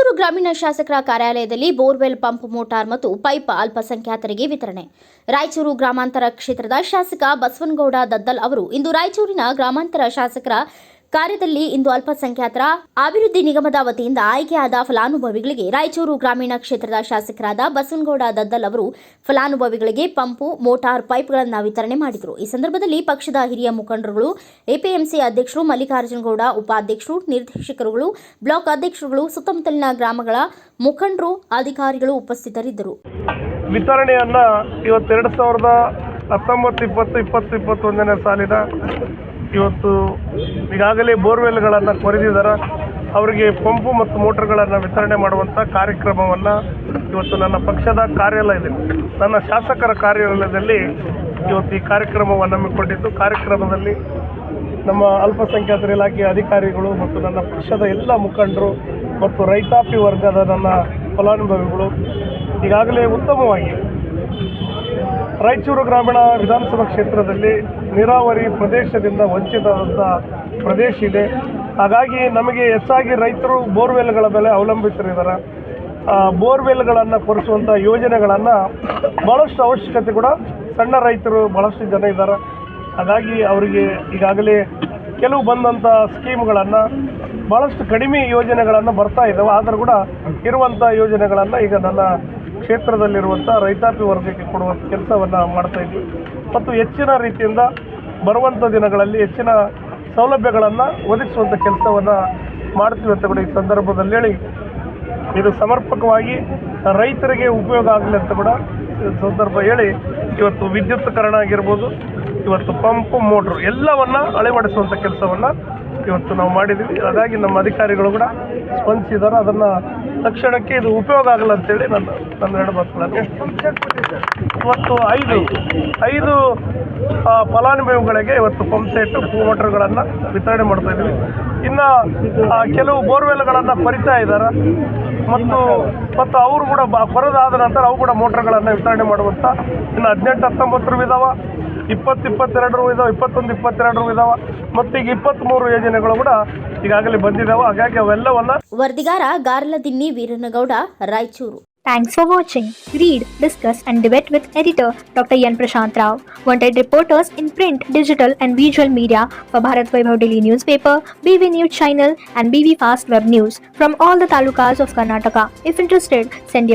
ರಾಯಚೂರು ಗ್ರಾಮೀಣ ಶಾಸಕರ ಕಾರ್ಯಾಲಯದಲ್ಲಿ ಬೋರ್ವೆಲ್ ಪಂಪ್ ಮೋಟಾರ್ ಮತ್ತು ಪೈಪ್ ಅಲ್ಪಸಂಖ್ಯಾತರಿಗೆ ವಿತರಣೆ. ರಾಯಚೂರು ಗ್ರಾಮಾಂತರ ಕ್ಷೇತ್ರದ ಶಾಸಕ ಬಸವನಗೌಡ ದದ್ದಲ್ ಅವರು ಇಂದು ರಾಯಚೂರಿನ ಗ್ರಾಮಾಂತರ ಶಾಸಕರ ಕಾರ್ಯದಲ್ಲಿ ಇಂದು ಅಲ್ಪಸಂಖ್ಯಾತರ ಅಭಿವೃದ್ಧಿ ನಿಗಮದ ವತಿಯಿಂದ ಆಯ್ಕೆಯಾದ ಫಲಾನುಭವಿಗಳಿಗೆ ರಾಯಚೂರು ಗ್ರಾಮೀಣ ಕ್ಷೇತ್ರದ ಶಾಸಕರಾದ ಬಸವನಗೌಡ ದದ್ದಲ್ ಅವರು ಫಲಾನುಭವಿಗಳಿಗೆ ಪಂಪು, ಮೋಟಾರ್ ಪೈಪ್ಗಳನ್ನು ವಿತರಣೆ ಮಾಡಿದರು. ಈ ಸಂದರ್ಭದಲ್ಲಿ ಪಕ್ಷದ ಹಿರಿಯ ಮುಖಂಡರುಗಳು, ಎಪಿಎಂಸಿ ಅಧ್ಯಕ್ಷರು, ಮಲ್ಲಿಕಾರ್ಜುನಗೌಡ ಉಪಾಧ್ಯಕ್ಷರು, ನಿರ್ದೇಶಕರುಗಳು, ಬ್ಲಾಕ್ ಅಧ್ಯಕ್ಷರುಗಳು, ಸುತ್ತಮುತ್ತಲಿನ ಗ್ರಾಮಗಳ ಮುಖಂಡರು, ಅಧಿಕಾರಿಗಳು ಉಪಸ್ಥಿತರಿದ್ದರು. ವಿತರಣೆಯನ್ನ ಇವತ್ತೆರಡು ಸಾವಿರದ ಹತ್ತೊಂಬತ್ತು, ಇಪ್ಪತ್ತು ಇಪ್ಪತ್ತು, ಇಪ್ಪತ್ತೊಂದನೇ ಸಾಲಿನ ಇವತ್ತು ಈಗಾಗಲೇ ಬೋರ್ವೆಲ್ಗಳನ್ನು ಕೊರೆದಿದ್ದಾರೆ. ಅವರಿಗೆ ಪಂಪು ಮತ್ತು ಮೋಟರ್ಗಳನ್ನು ವಿತರಣೆ ಮಾಡುವಂಥ ಕಾರ್ಯಕ್ರಮವನ್ನು ಇವತ್ತು ನನ್ನ ಪಕ್ಷದ ಕಾರ್ಯಾಲಯದಲ್ಲಿ, ನನ್ನ ಶಾಸಕರ ಕಾರ್ಯಾಲಯದಲ್ಲಿ ಇವತ್ತು ಈ ಕಾರ್ಯಕ್ರಮವನ್ನು ಹಮ್ಮಿಕೊಂಡಿದ್ದು. ಕಾರ್ಯಕ್ರಮದಲ್ಲಿ ನಮ್ಮ ಅಲ್ಪಸಂಖ್ಯಾತರ ಇಲಾಖೆಯ ಅಧಿಕಾರಿಗಳು ಮತ್ತು ನನ್ನ ಪಕ್ಷದ ಎಲ್ಲ ಮುಖಂಡರು ಮತ್ತು ರೈತಾಪಿ ವರ್ಗದ ನನ್ನ ಫಲಾನುಭವಿಗಳು ಈಗಾಗಲೇ ಉತ್ತಮವಾಗಿ ರಾಯಚೂರು ಗ್ರಾಮೀಣ ವಿಧಾನಸಭಾ ಕ್ಷೇತ್ರದಲ್ಲಿ ನೀರಾವರಿ ಪ್ರದೇಶದಿಂದ ವಂಚಿತವಾದಂಥ ಪ್ರದೇಶ ಇದೆ. ಹಾಗಾಗಿ ನಮಗೆ ಹೆಚ್ಚಾಗಿ ರೈತರು ಬೋರ್ವೆಲ್ಗಳ ಮೇಲೆ ಅವಲಂಬಿತರಿದ್ದಾರೆ. ಬೋರ್ವೆಲ್ಗಳನ್ನು ಕೊರೆಸುವಂಥ ಯೋಜನೆಗಳನ್ನು ಭಾಳಷ್ಟು ಅವಶ್ಯಕತೆ ಕೂಡ ಸಣ್ಣ ರೈತರು ಭಾಳಷ್ಟು ಜನ ಇದ್ದಾರೆ. ಹಾಗಾಗಿ ಅವರಿಗೆ ಈಗಾಗಲೇ ಕೆಲವು ಬಂದಂಥ ಸ್ಕೀಮ್ಗಳನ್ನು ಭಾಳಷ್ಟು ಕಡಿಮೆ ಯೋಜನೆಗಳನ್ನು ಬರ್ತಾ ಇದ್ದಾವೆ ಆದರೂ ಕೂಡ ಇರುವಂಥ ಯೋಜನೆಗಳನ್ನು ಈಗ ನನ್ನ ಕ್ಷೇತ್ರದಲ್ಲಿರುವಂಥ ರೈತಾಪಿ ವರ್ಗಕ್ಕೆ ಕೊಡುವಂಥ ಕೆಲಸವನ್ನು ಮಾಡ್ತಾ ಇದ್ವಿ. ಮತ್ತು ಹೆಚ್ಚಿನ ರೀತಿಯಿಂದ ಬರುವಂಥ ದಿನಗಳಲ್ಲಿ ಹೆಚ್ಚಿನ ಸೌಲಭ್ಯಗಳನ್ನು ಒದಗಿಸುವಂಥ ಕೆಲಸವನ್ನು ಮಾಡ್ತೀವಿ ಅಂತ ಕೂಡ ಈ ಸಂದರ್ಭದಲ್ಲಿ ಹೇಳಿ, ಇದು ಸಮರ್ಪಕವಾಗಿ ರೈತರಿಗೆ ಉಪಯೋಗ ಆಗಲಿ ಅಂತ ಕೂಡ ಸಂದರ್ಭ ಹೇಳಿ, ಇವತ್ತು ವಿದ್ಯುತ್ಕರಣ ಆಗಿರ್ಬೋದು, ಇವತ್ತು ಪಂಪು, ಮೋಟ್ರು ಎಲ್ಲವನ್ನ ಅಳವಡಿಸುವಂಥ ಕೆಲಸವನ್ನು ಇವತ್ತು ನಾವು ಮಾಡಿದ್ದೀವಿ. ಅದಾಗಿ ನಮ್ಮ ಅಧಿಕಾರಿಗಳು ಕೂಡ ಸ್ಪಂದಿಸಿದ್ದಾರೆ. ಅದನ್ನು ತಕ್ಷಣಕ್ಕೆ ಇದು ಉಪಯೋಗ ಆಗಲ್ಲ ಅಂತೇಳಿ ನನ್ನ ನನ್ನ ಎರಡು ಮಾತುಗಳನ್ನು. ಇವತ್ತು ಐದು ಐದು ಫಲಾನುಭವಿಗಳಿಗೆ ಇವತ್ತು ಪಂಪ್ ಸೆಟ್ ಮೋಟರ್ಗಳನ್ನು ವಿತರಣೆ ಮಾಡ್ತಾ ಇದ್ದೀವಿ. ಇನ್ನು ಕೆಲವು ಬೋರ್ವೆಲ್ಗಳನ್ನು ಪರಿತಾ ಇದ್ದಾರೆ. ಮತ್ತು ಮತ್ತು ಅವರು ಕೂಡ ಬ ಕೊರೆದಾದ ನಂತರ ಅವು ಕೂಡ ಮೋಟ್ರ್ಗಳನ್ನು ವಿತರಣೆ ಮಾಡುವಂಥ ಇನ್ನು ಹದಿನೆಂಟು ಹತ್ತೊಂಬತ್ತರು ಇದಾವ ಇಪ್ಪತ್ತು ಇಪ್ಪತ್ತೆರಡರು ಇದಾವೆ ಇಪ್ಪತ್ತೊಂದು ಇಪ್ಪತ್ತೆರಡರು ಇದಾವೆ ಮತ್ತು ಈಗ ಇಪ್ಪತ್ತ್ಮೂರು ಯೋಜನೆಗಳು ಕೂಡ ಈಗಾಗಲೇ ಬಂದಿದ್ದಾವೆ ಹಾಗಾಗಿ ಅವೆಲ್ಲವನ್ನು ವರದಿಗಾರ Garladinni Veeranagouda Raichur Thanks for watching. Read, discuss, and debate with editor Dr. Yan Prashant Rao. Wanted reporters in print, digital, and visual media for Bharat Vaibhav Daily newspaper, BV News channel, and BV Fast Web News from all the talukas of Karnataka. If interested, send your